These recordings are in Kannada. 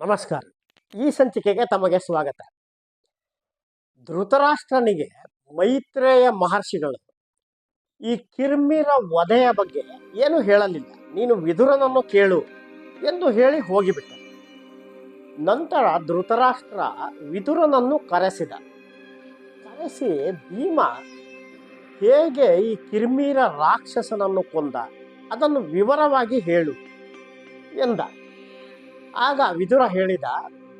ನಮಸ್ಕಾರ. ಈ ಸಂಚಿಕೆಗೆ ತಮಗೆ ಸ್ವಾಗತ. ಧೃತರಾಷ್ಟ್ರನಿಗೆ ಮೈತ್ರೇಯ ಮಹರ್ಷಿಗಳು, ಈ ಕಿರ್ಮಿರ ವಧೆಯ ಬಗ್ಗೆ ಏನು ಹೇಳಲಿಲ್ಲ, ನೀನು ವಿದುರನನ್ನು ಕೇಳು ಎಂದು ಹೇಳಿ ಹೋಗಿಬಿಟ್ಟ. ನಂತರ ಧೃತರಾಷ್ಟ್ರ ವಿದುರನನ್ನು ಕರೆಸಿದ. ಕರೆಸಿ ಭೀಮ ಹೇಗೆ ಈ ಕಿರ್ಮೀರ ರಾಕ್ಷಸನನ್ನು ಕೊಂದ, ಅದನ್ನು ವಿವರವಾಗಿ ಹೇಳು ಎಂದ. ಆಗ ವಿದುರ ಹೇಳಿದ,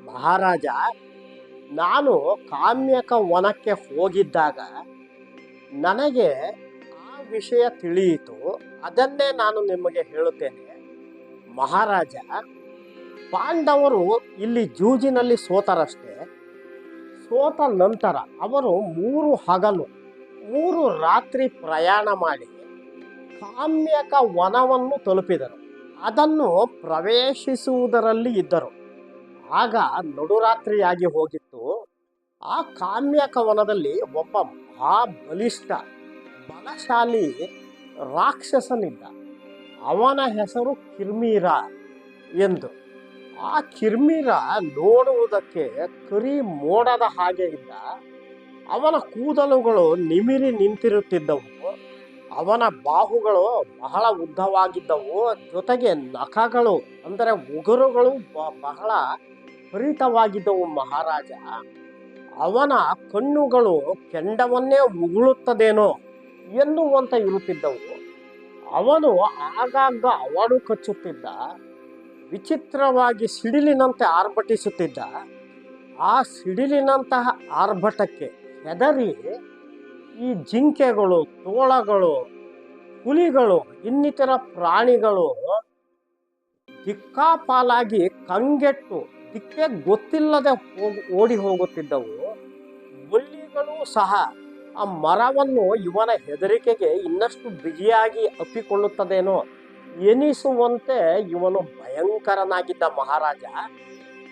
ಮಹಾರಾಜ, ನಾನು ಕಾಮ್ಯಕ ವನಕ್ಕೆ ಹೋಗಿದ್ದಾಗ ನನಗೆ ಆ ವಿಷಯ ತಿಳಿಯಿತು. ಅದನ್ನೇ ನಾನು ನಿಮಗೆ ಹೇಳುತ್ತೇನೆ. ಮಹಾರಾಜ, ಪಾಂಡವರು ಇಲ್ಲಿ ಜೂಜಿನಲ್ಲಿ ಸೋತರಷ್ಟೇ. ಸೋತ ನಂತರ ಅವರು ಮೂರು ಹಗಲು, ಮೂರು ರಾತ್ರಿ ಪ್ರಯಾಣ ಮಾಡಿ ಕಾಮ್ಯಕ ವನವನ್ನು ತಲುಪಿದರು. ಅದನ್ನು ಪ್ರವೇಶಿಸುವುದರಲ್ಲಿ ಇದ್ದರು. ಆಗ ನಡುರಾತ್ರಿಯಾಗಿ ಹೋಗಿತ್ತು. ಆ ಕಾಮ್ಯ ಕವನದಲ್ಲಿ ಒಬ್ಬ ಮಹಾಬಲಿಷ್ಠ, ಬಲಶಾಲಿ ರಾಕ್ಷಸನಿದ್ದ. ಅವನ ಹೆಸರು ಕಿರ್ಮೀರ ಎಂದು. ಆ ಕಿರ್ಮೀರ ನೋಡುವುದಕ್ಕೆ ಕರಿ ಮೋಡದ ಹಾಗೆ ಇದ್ದ. ಅವನ ಕೂದಲುಗಳು ನಿಮಿರಿ ನಿಂತಿರುತ್ತಿದ್ದವು. ಅವನ ಬಾಹುಗಳು ಬಹಳ ಉದ್ದವಾಗಿದ್ದವು. ಜೊತೆಗೆ ನಖಗಳು, ಅಂದರೆ ಉಗುರುಗಳು ಬಹಳ ಹರಿತವಾಗಿದ್ದವು ಮಹಾರಾಜ. ಅವನ ಕಣ್ಣುಗಳು ಕೆಂಡವನ್ನೇ ಉಗುಳುತ್ತದೇನೋ ಎನ್ನುವಂತ ಇರುತ್ತಿದ್ದವು. ಅವನು ಆಗಾಗ ಅವಾಡು ಕಚ್ಚುತ್ತಿದ್ದ, ವಿಚಿತ್ರವಾಗಿ ಸಿಡಿಲಿನಂತೆ ಆರ್ಭಟಿಸುತ್ತಿದ್ದ. ಆ ಸಿಡಿಲಿನಂತಹ ಆರ್ಭಟಕ್ಕೆ ಹೆದರಿ ಈ ಜಿಂಕೆಗಳು, ತೋಳಗಳು, ಹುಲಿಗಳು, ಇನ್ನಿತರ ಪ್ರಾಣಿಗಳು ದಿಕ್ಕಾಪಾಲಾಗಿ ಕಂಗೆಟ್ಟು, ದಿಕ್ಕೆ ಗೊತ್ತಿಲ್ಲದೆ ಹೋಗಿ, ಓಡಿ ಹೋಗುತ್ತಿದ್ದವು. ಹುಲಿಗಳು ಸಹ ಆ ಮರವನ್ನು ಇವನ ಹೆದರಿಕೆಗೆ ಇನ್ನಷ್ಟು ಬಿಗಿಯಾಗಿ ಅಪ್ಪಿಕೊಳ್ಳುತ್ತದೇನೋ ಎನಿಸುವಂತೆ ಇವನು ಭಯಂಕರನಾಗಿದ್ದ ಮಹಾರಾಜ.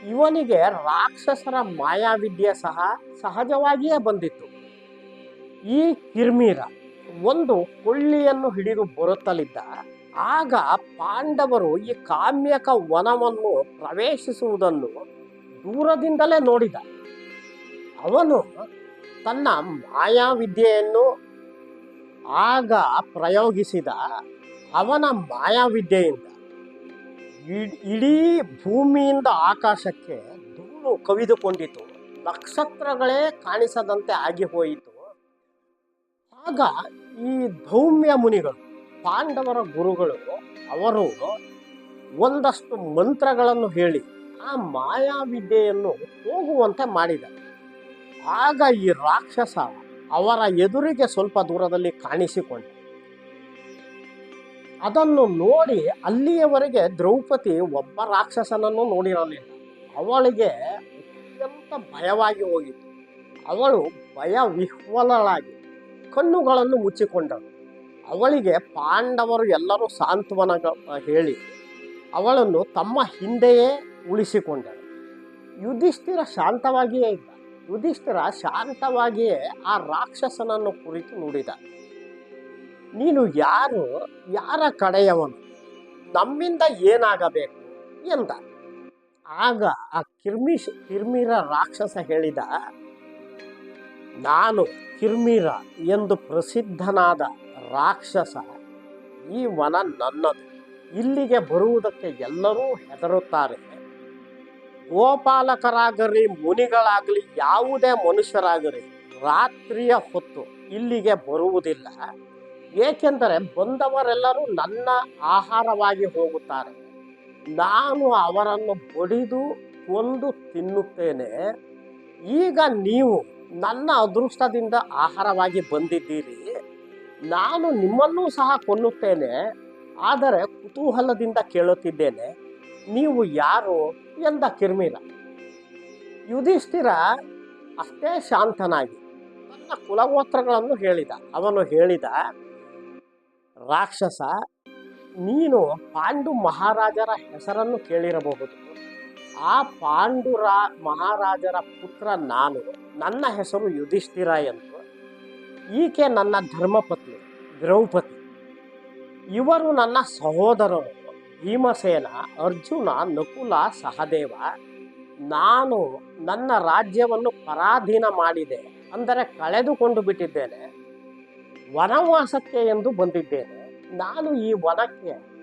ಇವನಿಗೆ ರಾಕ್ಷಸರ ಮಾಯಾವಿದ್ಯೆ ಸಹ ಸಹಜವಾಗಿಯೇ ಬಂದಿತ್ತು. ಈ ಕಿರ್ಮೀರ ಒಂದು ಕೊಳ್ಳಿಯನ್ನು ಹಿಡಿದು ಬರುತ್ತಲಿದ್ದ ಆಗ ಪಾಂಡವರು ಈ ಕಾಮ್ಯಕ ವನವನ್ನು ಪ್ರವೇಶಿಸುವುದನ್ನು ದೂರದಿಂದಲೇ ನೋಡಿದ. ಅವನು ತನ್ನ ಮಾಯಾವಿದ್ಯೆಯನ್ನು ಆಗ ಪ್ರಯೋಗಿಸಿದ. ಅವನ ಮಾಯಾವಿದ್ಯೆಯಿಂದ ಇಡ್- ಭೂಮಿಯಿಂದ ಆಕಾಶಕ್ಕೆ ಧೂಳು ಕವಿದುಕೊಂಡಿತು. ನಕ್ಷತ್ರಗಳೇ ಕಾಣಿಸದಂತೆ ಆಗಿ ಹೋಯಿತು. ಆಗ ಈ ಧೌಮ್ಯ ಮುನಿಗಳು, ಪಾಂಡವರ ಗುರುಗಳು, ಅವರು ಒಂದಷ್ಟು ಮಂತ್ರಗಳನ್ನು ಹೇಳಿ ಆ ಮಾಯಾವಿದ್ಯೆಯನ್ನು ಹೋಗುವಂತೆ ಮಾಡಿದ ಆಗ ಈ ರಾಕ್ಷಸ ಅವರ ಎದುರಿಗೆ ಸ್ವಲ್ಪ ದೂರದಲ್ಲಿ ಕಾಣಿಸಿಕೊಂಡ ಅದನ್ನು ನೋಡಿ ಅಲ್ಲಿಯವರೆಗೆ ದ್ರೌಪದಿ ಒಬ್ಬ ರಾಕ್ಷಸನನ್ನು ನೋಡಿರಲಿಲ್ಲ. ಅವಳಿಗೆ ಅತ್ಯಂತ ಭಯವಾಗಿ ಹೋಗಿತ್ತು. ಅವಳು ಭಯ ವಿಹ್ವಲಳಾಗಿ ಕಣ್ಣುಗಳನ್ನು ಮುಚ್ಚಿಕೊಂಡಳು ಅವಳಿಗೆ ಪಾಂಡವರು ಎಲ್ಲರೂ ಸಾಂತ್ವನ ಹೇಳಿ ಅವಳನ್ನು ತಮ್ಮ ಹಿಂದೆಯೇ ಉಳಿಸಿಕೊಂಡಳು ಯುಧಿಷ್ಠಿರ ಶಾಂತವಾಗಿಯೇ ಇದ್ದ. ಯುಧಿಷ್ಠಿರ ಶಾಂತವಾಗಿಯೇ ಆ ರಾಕ್ಷಸನನ್ನು ಕುರಿತು ನುಡಿದ. ನೀನು ಯಾರು? ಯಾರ ಕಡೆಯವನು? ನಮ್ಮಿಂದ ಏನಾಗಬೇಕು? ಎಂದ. ಆಗ ಆ ಕಿರ್ಮಿಶ್, ಕಿರ್ಮಿರ ರಾಕ್ಷಸ ಹೇಳಿದ ನಾನು ಕಿರ್ಮಿರ ಎಂದು ಪ್ರಸಿದ್ಧನಾದ ರಾಕ್ಷಸ. ಈ ವನ ನನ್ನದು. ಇಲ್ಲಿಗೆ ಬರುವುದಕ್ಕೆ ಎಲ್ಲರೂ ಹೆದರುತ್ತಾರೆ. ಗೋಪಾಲಕರಾಗಲಿ, ಮುನಿಗಳಾಗಲಿ, ಯಾವುದೇ ಮನುಷ್ಯರಾಗಲಿ ರಾತ್ರಿಯ ಹೊತ್ತು ಇಲ್ಲಿಗೆ ಬರುವುದಿಲ್ಲ. ಏಕೆಂದರೆ ಬಂದವರೆಲ್ಲರೂ ನನ್ನ ಆಹಾರವಾಗಿ ಹೋಗುತ್ತಾರೆ. ನಾನು ಅವರನ್ನು ಬಡಿದು ಕೊಂದು ತಿನ್ನುತ್ತೇನೆ. ಈಗ ನೀವು ನನ್ನ ಅದೃಷ್ಟದಿಂದ ಆಹಾರವಾಗಿ ಬಂದಿದ್ದೀರಿ. ನಾನು ನಿಮ್ಮನ್ನೂ ಸಹ ಕೊಲ್ಲುತ್ತೇನೆ. ಆದರೆ ಕುತೂಹಲದಿಂದ ಕೇಳುತ್ತಿದ್ದೇನೆ. ನೀವು ಯಾರು ಎಂದ ಕಿರ್ಮಿರ. ಯುಧಿಷ್ಠಿರ ಅಷ್ಟೇ ಶಾಂತನಾಗಿ ತನ್ನ ಕುಲಗೋತ್ರಗಳನ್ನು ಹೇಳಿದ. ಅವನು ಹೇಳಿದ, ರಾಕ್ಷಸ, ನೀನು ಪಾಂಡು ಮಹಾರಾಜರ ಹೆಸರನ್ನು ಕೇಳಿರಬಹುದು. ಆ ಪಾಂಡುರ ಮಹಾರಾಜರ ಪುತ್ರ ನಾನು, ನನ್ನ ಹೆಸರು ಯುಧಿಷ್ಠಿರ ಎಂದು ಈಕೆ ನನ್ನ ಧರ್ಮಪತ್ನಿ, ದ್ರೌಪದಿ. ಇವರು ನನ್ನ ಸಹೋದರರು. ಭೀಮಸೇನ, ಅರ್ಜುನ, ನಕುಲ, ಸಹದೇವ. ನಾನು ನನ್ನ ರಾಜ್ಯವನ್ನು ಪರಾಧೀನ ಮಾಡಿದೆ, ಅಂದರೆ ಕಳೆದುಕೊಂಡು ಬಿಟ್ಟಿದ್ದೇನೆ. ವನವಾಸಕ್ಕೆ ಎಂದು ಬಂದಿದ್ದೇನೆ. ನಾನು ಈ ವನಕ್ಕೆ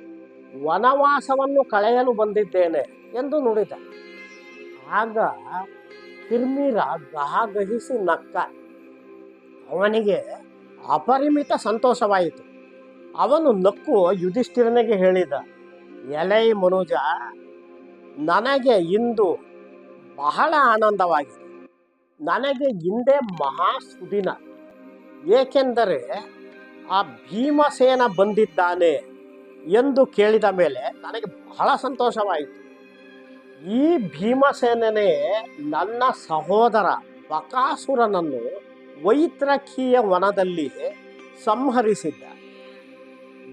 ವನವಾಸವನ್ನು ಕಳೆಯಲು ಬಂದಿದ್ದೇನೆ ಎಂದು ನುಡಿದ. ಆಗ ಕಿರ್ಮಿರ ಗಹಗಹಿಸಿ ನಕ್ಕ. ಅವನಿಗೆ ಅಪರಿಮಿತ ಸಂತೋಷವಾಯಿತು. ಅವನು ನಕ್ಕು ಯುಧಿಷ್ಠಿರನಿಗೆ ಹೇಳಿದ, ಎಲೈ ಮನುಜ, ನನಗೆ ಇಂದು ಬಹಳ ಆನಂದವಾಗಿದೆ. ನನಗೆ ಹಿಂದೆ ಮಹಾ ಸುದಿನ. ಏಕೆಂದರೆ ಆ ಭೀಮಸೇನ ಬಂದಿದ್ದಾನೆ. ಎಂದು ಕೇಳಿದ ಮೇಲೆ ನನಗೆ ಬಹಳ ಸಂತೋಷವಾಯಿತು. ಈ ಭೀಮಸೇನನೇ ನನ್ನ ಸಹೋದರ ಬಕಾಸುರನನ್ನು ವೈತ್ರಕೀಯ ವನದಲ್ಲಿ ಸಂಹರಿಸಿದ್ದ.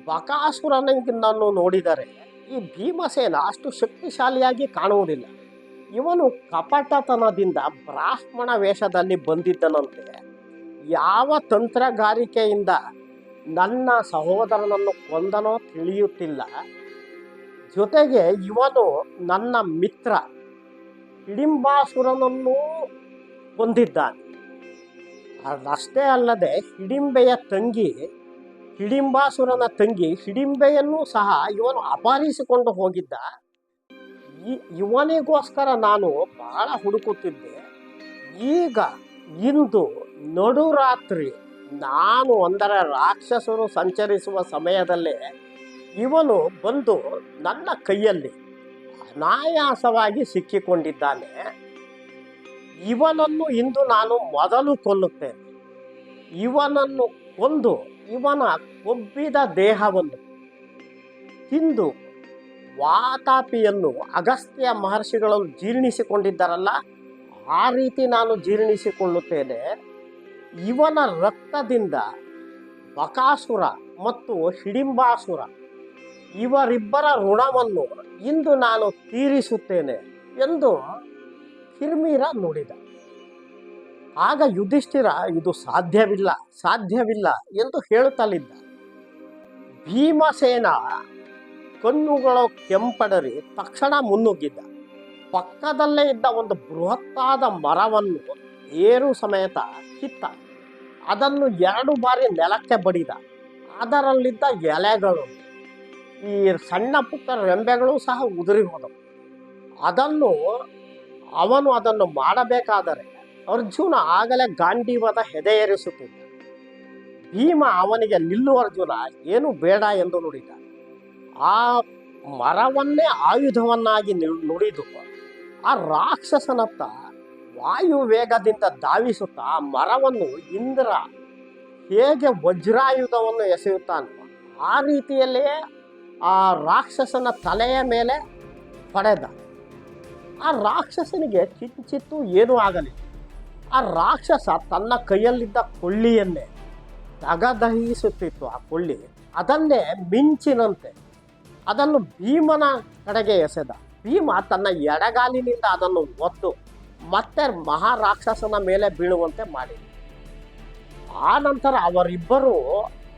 ಬಕಾಸುರನನ್ನು ನೋಡಿದರೆ ಈ ಭೀಮಸೇನ ಅಷ್ಟು ಶಕ್ತಿಶಾಲಿಯಾಗಿ ಕಾಣುವುದಿಲ್ಲ. ಇವನು ಕಪಟತನದಿಂದ ಬ್ರಾಹ್ಮಣ ವೇಷದಲ್ಲಿ ಬಂದಿದ್ದನಂತೆ. ಯಾವ ತಂತ್ರಗಾರಿಕೆಯಿಂದ ನನ್ನ ಸಹೋದರನನ್ನು ಕೊಂದನೋ ತಿಳಿಯುತ್ತಿಲ್ಲ. ಜೊತೆಗೆ ಇವನು ನನ್ನ ಮಿತ್ರ, ಹಿಡಿಂಬಾಸುರನನ್ನು ಕೊಂದಿದ್ದಾನೆ. ಅದಷ್ಟೇ ಅಲ್ಲದೆ ಹಿಡಿಂಬೆಯ ತಂಗಿ, ಹಿಡಿಂಬಾಸುರನ ತಂಗಿ ಹಿಡಿಂಬೆಯನ್ನು ಸಹ ಇವನು ಅಪಹರಿಸಿಕೊಂಡು ಹೋಗಿದ್ದ. ಇವನಿಗೋಸ್ಕರ ನಾನು ಬಹಳ ಹುಡುಕುತ್ತಿದ್ದೆ. ಈಗ ಇಂದು ನಡುರಾತ್ರಿ ನಾನು ಒಂದರ ರಾಕ್ಷಸರು ಸಂಚರಿಸುವ ಸಮಯದಲ್ಲೇ ಇವನು ಬಂದು ನನ್ನ ಕೈಯಲ್ಲಿ ಅನಾಯಾಸವಾಗಿ ಸಿಕ್ಕಿಕೊಂಡಿದ್ದಾನೆ. ಇವನನ್ನು ಇಂದು ನಾನು ಮೊದಲು ಕೊಲ್ಲುತ್ತೇನೆ. ಇವನನ್ನು ಕೊಂದು ಇವನ ಕೊಬ್ಬಿದ ದೇಹವನ್ನು ತಿಂದು ವಾತಾಪಿಯನ್ನು ಅಗಸ್ತ್ಯ ಮಹರ್ಷಿಗಳು ಜೀರ್ಣಿಸಿಕೊಂಡಿದ್ದಾರಲ್ಲ, ಆ ರೀತಿ ನಾನು ಜೀರ್ಣಿಸಿಕೊಳ್ಳುತ್ತೇನೆ. ಇವನ ರಕ್ತದಿಂದ ಬಕಾಸುರ ಮತ್ತು ಹಿಡಿಂಬಾಸುರ ಇವರಿಬ್ಬರ ಋಣವನ್ನು ಇಂದು ನಾನು ತೀರಿಸುತ್ತೇನೆ ಎಂದು ಕಿರ್ಮೀರ ನುಡಿದ. ಆಗ ಯುಧಿಷ್ಠಿರ, ಇದು ಸಾಧ್ಯವಿಲ್ಲ ಸಾಧ್ಯವಿಲ್ಲ ಎಂದು ಹೇಳುತ್ತಲಿದ್ದ ಭೀಮಸೇನ ಕಣ್ಣುಗಳು ಕೆಂಪಡರಿ ತಕ್ಷಣ ಮುನ್ನುಗ್ಗಿದ್ದ ಪಕ್ಕದಲ್ಲೇ ಇದ್ದ ಒಂದು ಬೃಹತ್ತಾದ ಮರವನ್ನು ಏರು ಸಮೇತ ಕಿತ್ತ ಅದನ್ನು ಎರಡು ಬಾರಿ ನೆಲಕ್ಕೆ ಬಡಿದ. ಅದರಲ್ಲಿದ್ದ ಎಲೆಗಳು, ಈ ಸಣ್ಣ ಪುಟ್ಟ ರೆಂಬೆಗಳು ಸಹ ಉದುರಿ ಹೋದವು. ಅದನ್ನು ಅವನು ಅದನ್ನು ಮಾಡಬೇಕಾದರೆ ಅರ್ಜುನ ಆಗಲೇ ಗಾಂಡೀವದ ಹೆದೆಯೇರಿಸುತ್ತಿದ್ದ ಭೀಮ ಅವನಿಗೆ, ನಿಲ್ಲು ಅರ್ಜುನ, ಏನು ಬೇಡ ಎಂದು ನುಡಿದ. ಆ ಮರವನ್ನೇ ಆಯುಧವನ್ನಾಗಿ ನುಡಿದು, ಆ ರಾಕ್ಷಸನತ್ತ ವಾಯು ವೇಗದಿಂದ ಧಾವಿಸುತ್ತಾ ಮರವನ್ನು ಇಂದ್ರ ಹೇಗೆ ವಜ್ರಾಯುಧವನ್ನು ಎಸೆಯುತ್ತಾನೋ ಆ ರೀತಿಯಲ್ಲಿಯೇ ಆ ರಾಕ್ಷಸನ ತಲೆಯ ಮೇಲೆ ಪಡೆದ. ಆ ರಾಕ್ಷಸನಿಗೆ ಕಿಂಚಿತ್ತು ಏನೂ ಆಗಲಿಲ್ಲ. ಆ ರಾಕ್ಷಸ ತನ್ನ ಕೈಯಲ್ಲಿದ್ದ ಕೊಳ್ಳಿಯನ್ನೇ ದಗದಹಿಸುತ್ತಿತ್ತು ಆ ಕೊಳ್ಳಿ ಅದನ್ನೇ ಮಿಂಚಿನಂತೆ ಅದನ್ನು ಭೀಮನ ಕಡೆಗೆ ಎಸೆದ. ಭೀಮ ತನ್ನ ಎಡಗಾಲಿನಿಂದ ಅದನ್ನು ಒದ್ದು ಮತ್ತೆ ಮಹಾರಾಕ್ಷಸನ ಮೇಲೆ ಬೀಳುವಂತೆ ಮಾಡಿದ. ಆ ನಂತರ ಅವರಿಬ್ಬರು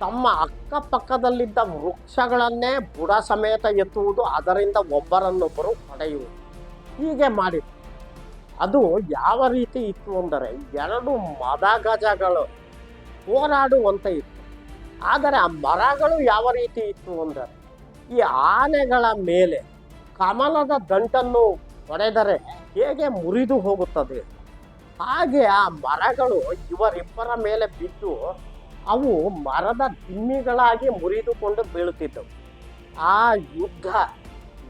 ತಮ್ಮ ಅಕ್ಕಪಕ್ಕದಲ್ಲಿದ್ದ ವೃಕ್ಷಗಳನ್ನೇ ಬುಡ ಸಮೇತ ಎತ್ತುವುದು ಅದರಿಂದ ಒಬ್ಬರನ್ನೊಬ್ಬರು ಹೊಡೆಯುವುದು ಹೀಗೆ ಮಾಡಿತು ಅದು ಯಾವ ರೀತಿ ಇತ್ತು ಅಂದರೆ ಎರಡು ಮದ ಗಜಗಳು ಹೋರಾಡುವಂತೆ ಇತ್ತು. ಆದರೆ ಆ ಮರಗಳು ಯಾವ ರೀತಿ ಇತ್ತು ಅಂದರೆ ಈ ಆನೆಗಳ ಮೇಲೆ ಕಮಲದ ದಂಟನ್ನು ಹೊಡೆದರೆ ಹೇಗೆ ಮುರಿದು ಹೋಗುತ್ತದೆ? ಹಾಗೆ ಆ ಮರಗಳು ಇವರಿಬ್ಬರ ಮೇಲೆ ಬಿದ್ದು ಅವು ಮರದ ದಿಮ್ಮಿಗಳಾಗಿ ಮುರಿದುಕೊಂಡು ಬೀಳುತ್ತಿದ್ದವು. ಆ ಯುದ್ಧ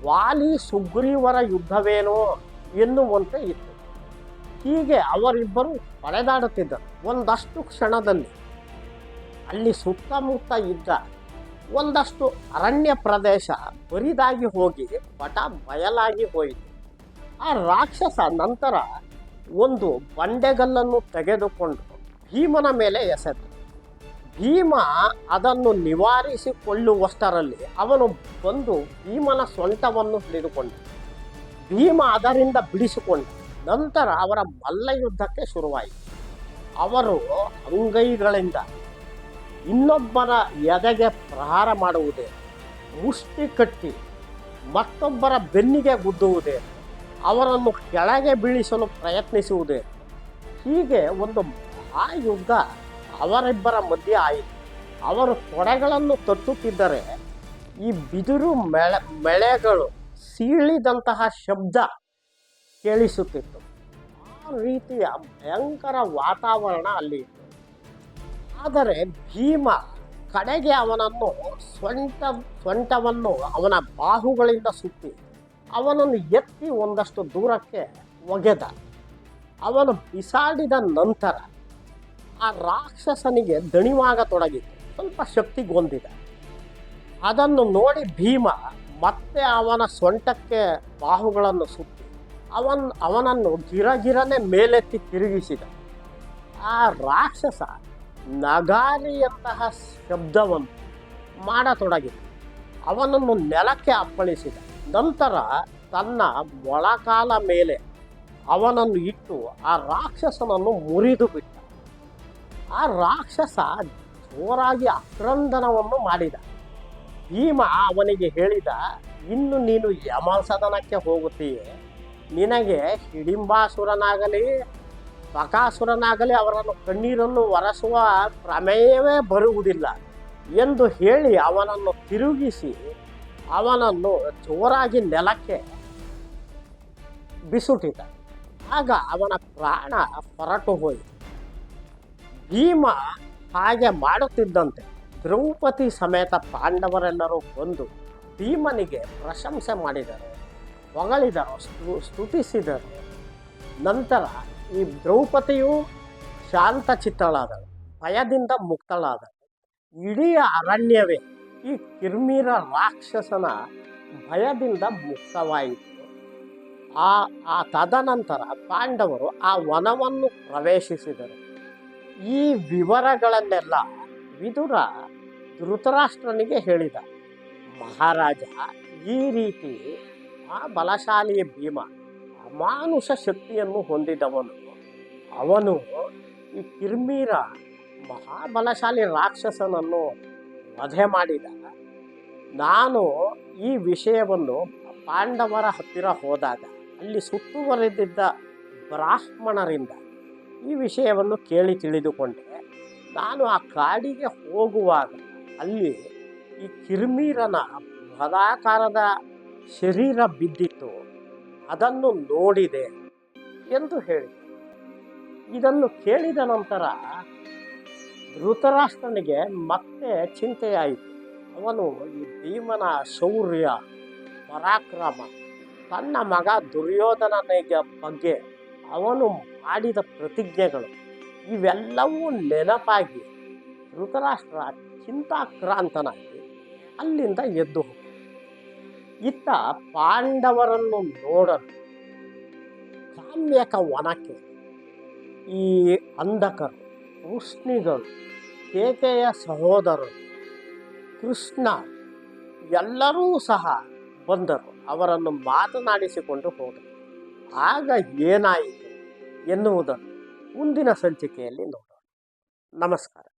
ವಾಲಿ ಸುಗ್ರೀವರ ಯುದ್ಧವೇನೋ ಎನ್ನುವಂತೆ ಇತ್ತು. ಹೀಗೆ ಅವರಿಬ್ಬರು ಪಡೆದಾಡುತ್ತಿದ್ದರು ಒಂದಷ್ಟು ಕ್ಷಣದಲ್ಲಿ. ಅಲ್ಲಿ ಸುತ್ತಮುತ್ತ ಇದ್ದ ಒಂದಷ್ಟು ಅರಣ್ಯ ಪ್ರದೇಶ ಬರಿದಾಗಿ ಹೋಗಿ ಪಟ ಬಯಲಾಗಿ ಹೋಯಿತು. ಆ ರಾಕ್ಷಸ ನಂತರ ಒಂದು ಬಂಡೆಗಲ್ಲನ್ನು ತೆಗೆದುಕೊಂಡು ಭೀಮನ ಮೇಲೆ ಎಸೆದ, ಭೀಮ ಅದನ್ನು ನಿವಾರಿಸಿಕೊಳ್ಳುವಷ್ಟರಲ್ಲಿ ಅವನು ಬಂದು ಭೀಮನ ಸೊಂಟವನ್ನು ಹಿಡಿದುಕೊಂಡ. ಭೀಮ ಅದರಿಂದ ಬಿಡಿಸಿಕೊಂಡ. ನಂತರ ಅವರ ಮಲ್ಲ ಯುದ್ಧಕ್ಕೆ ಶುರುವಾಯಿತು. ಅವರು ಅಂಗೈಗಳಿಂದ ಇನ್ನೊಬ್ಬರ ಎದೆಗೆ ಪ್ರಹಾರ ಮಾಡುವುದೇ, ಮುಷ್ಟಿ ಕಟ್ಟಿ ಮತ್ತೊಬ್ಬರ ಬೆನ್ನಿಗೆ ಗುದ್ದುವುದೇ. ಅವರನ್ನು ಕೆಳಗೆ ಬೀಳಿಸಲು ಪ್ರಯತ್ನಿಸುವುದೇ. ಹೀಗೆ ಒಂದು ಮಹಾಯುದ್ಧ ಅವರಿಬ್ಬರ ಮಧ್ಯೆ ಆಯಿತು. ಅವರು ತೊಡೆಗಳನ್ನು ತಟ್ಟುತ್ತಿದ್ದರೆ ಈ ಬಿದಿರು ಮೆಳೆ, ಮೆಳೆಗಳು ಸೀಳಿದಂತಹ ಶಬ್ದ ಕೇಳಿಸುತ್ತಿತ್ತು. ಆ ರೀತಿಯ ಭಯಂಕರ ವಾತಾವರಣ ಅಲ್ಲಿ ಇತ್ತು. ಆದರೆ ಭೀಮ ಕಡೆಗೆ ಅವನನ್ನು ಸ್ವಂಟ ಸ್ವಂಟವನ್ನು ಅವನ ಬಾಹುಗಳಿಂದ ಸುತ್ತಿ ಅವನನ್ನು ಎತ್ತಿ ಒಂದಷ್ಟು ದೂರಕ್ಕೆ ಒಗೆದ. ಅವನು ಬಿಸಾಡಿದ ನಂತರ ಆ ರಾಕ್ಷಸನಿಗೆ ದಣಿವಾಗತೊಡಗಿತು. ಸ್ವಲ್ಪ ಶಕ್ತಿಗೊಂದಿದ ಅದನ್ನು ನೋಡಿ ಭೀಮ ಮತ್ತೆ ಅವನ ಸೊಂಟಕ್ಕೆ ಬಾಹುಗಳನ್ನು ಸುತ್ತಿ ಅವನ್, ಅವನನ್ನು ಗಿರಗಿರನೆ ಮೇಲೆತ್ತಿ ತಿರುಗಿಸಿದ. ಆ ರಾಕ್ಷಸ ನಗಾರಿಯಂತಹ ಶಬ್ದವನ್ನು ಮಾಡತೊಡಗಿತು. ಅವನನ್ನು ನೆಲಕ್ಕೆ ಅಪ್ಪಳಿಸಿದ. ನಂತರ ತನ್ನ ಮೊಳಕಾಲ ಮೇಲೆ ಅವನನ್ನು ಇಟ್ಟು ಆ ರಾಕ್ಷಸನನ್ನು ಮುರಿದು ಬಿಟ್ಟ. ಆ ರಾಕ್ಷಸ ಜೋರಾಗಿ ಅಕ್ರಂದನವನ್ನು ಮಾಡಿದ. ಭೀಮ ಅವನಿಗೆ ಹೇಳಿದ, ಇನ್ನು ನೀನು ಯಮಸದನಕ್ಕೆ ಹೋಗುತ್ತೀಯೇ. ನಿನಗೆ ಹಿಡಿಂಬಾಸುರನಾಗಲಿ ಬಕಾಸುರನಾಗಲಿ ಅವರನ್ನು ಕಣ್ಣೀರನ್ನು ಒರೆಸುವ ಪ್ರಮೇಯವೇ ಬರುವುದಿಲ್ಲ ಎಂದು ಹೇಳಿ ಅವನನ್ನು ತಿರುಗಿಸಿ ಅವನನ್ನು ಜೋರಾಗಿ ನೆಲಕ್ಕೆ ಬಿಸುಟಿದ. ಆಗ ಅವನ ಪ್ರಾಣ ಹೊರಟು ಹೋಯಿತು. ಭೀಮ ಹಾಗೆ ಮಾಡುತ್ತಿದ್ದಂತೆ ದ್ರೌಪದಿ ಸಮೇತ ಪಾಂಡವರೆಲ್ಲರೂ ಬಂದು ಭೀಮನಿಗೆ ಪ್ರಶಂಸೆ ಮಾಡಿದರು, ಹೊಗಳಿದರು ಸ್ತು ಸ್ತುತಿಸಿದರು. ನಂತರ ಈ ದ್ರೌಪದಿಯು ಶಾಂತಚಿತ್ತಳಾದಳು, ಭಯದಿಂದ ಮುಕ್ತಳಾದಳು. ಇಡೀ ಅರಣ್ಯವೇ ಈ ಕಿರ್ಮೀರ ರಾಕ್ಷಸನ ಭಯದಿಂದ ಮುಕ್ತವಾಯಿತು. ಆ ಆ ತದನಂತರ ಪಾಂಡವರು ಆ ವನವನ್ನು ಪ್ರವೇಶಿಸಿದರು. ಈ ವಿವರಗಳನ್ನೆಲ್ಲ ವಿದುರ ಧೃತರಾಷ್ಟ್ರನಿಗೆ ಹೇಳಿದ. ಮಹಾರಾಜ, ಈ ರೀತಿ ಆ ಬಲಶಾಲಿ ಭೀಮ ಅಮಾನುಷ ಶಕ್ತಿಯನ್ನು ಹೊಂದಿದವನು. ಅವನು ಈ ಕಿರ್ಮೀರ ಮಹಾಬಲಶಾಲಿ ರಾಕ್ಷಸನನ್ನು ವಧೆ ಮಾಡಿದ. ನಾನು ಈ ವಿಷಯವನ್ನು ಪಾಂಡವರ ಹತ್ತಿರ ಹೋದಾಗ, ಅಲ್ಲಿ ಸುತ್ತುವರೆದಿದ್ದ ಬ್ರಾಹ್ಮಣರಿಂದ ಈ ವಿಷಯವನ್ನು ಕೇಳಿ ತಿಳಿದುಕೊಂಡೆ. ನಾನು ಆ ಕಾಡಿಗೆ ಹೋಗುವಾಗ ಅಲ್ಲಿ ಈ ಕಿರ್ಮೀರನ ಬದಾಕಾರದ ಶರೀರ ಬಿದ್ದಿತ್ತು. ಅದನ್ನು ನೋಡಿದೆ ಎಂದು ಹೇಳಿದೆ. ಇದನ್ನು ಕೇಳಿದ ನಂತರ ಧೃತರಾಷ್ಟ್ರನಿಗೆ ಮತ್ತೆ ಚಿಂತೆಯಾಯಿತು. ಅವನು ಈ ಭೀಮನ ಶೌರ್ಯ, ಪರಾಕ್ರಮ, ತನ್ನ ಮಗ ದುರ್ಯೋಧನನಿಗೆ ಬಗ್ಗೆ ಅವನು ಮಾಡಿದ ಪ್ರತಿಜ್ಞೆಗಳು, ಇವೆಲ್ಲವೂ ನೆನಪಾಗಿ ಧೃತರಾಷ್ಟ್ರ ಚಿಂತಾಕ್ರಾಂತನಾಗಿ ಅಲ್ಲಿಂದ ಎದ್ದು ಹೋಗ ಇತ್ತ ಪಾಂಡವರನ್ನು ನೋಡಲು ಕಾಮ್ಯಕ ವನಕ್ಕೆ ಈ ಅಂಧಕರು ವೃಷ್ಣಿಗಳು ಕೇಕೆಯ ಸಹೋದರರು, ಕೃಷ್ಣ, ಎಲ್ಲರೂ ಸಹ ಬಂದರು, ಅವರನ್ನು ಮಾತನಾಡಿಸಿಕೊಂಡು ಹೋದರು. ಆಗ ಏನಾಯಿತು ಎನ್ನುವುದನ್ನು ಮುಂದಿನ ಸಂಚಿಕೆಯಲ್ಲಿ ನೋಡೋಣ. ನಮಸ್ಕಾರ.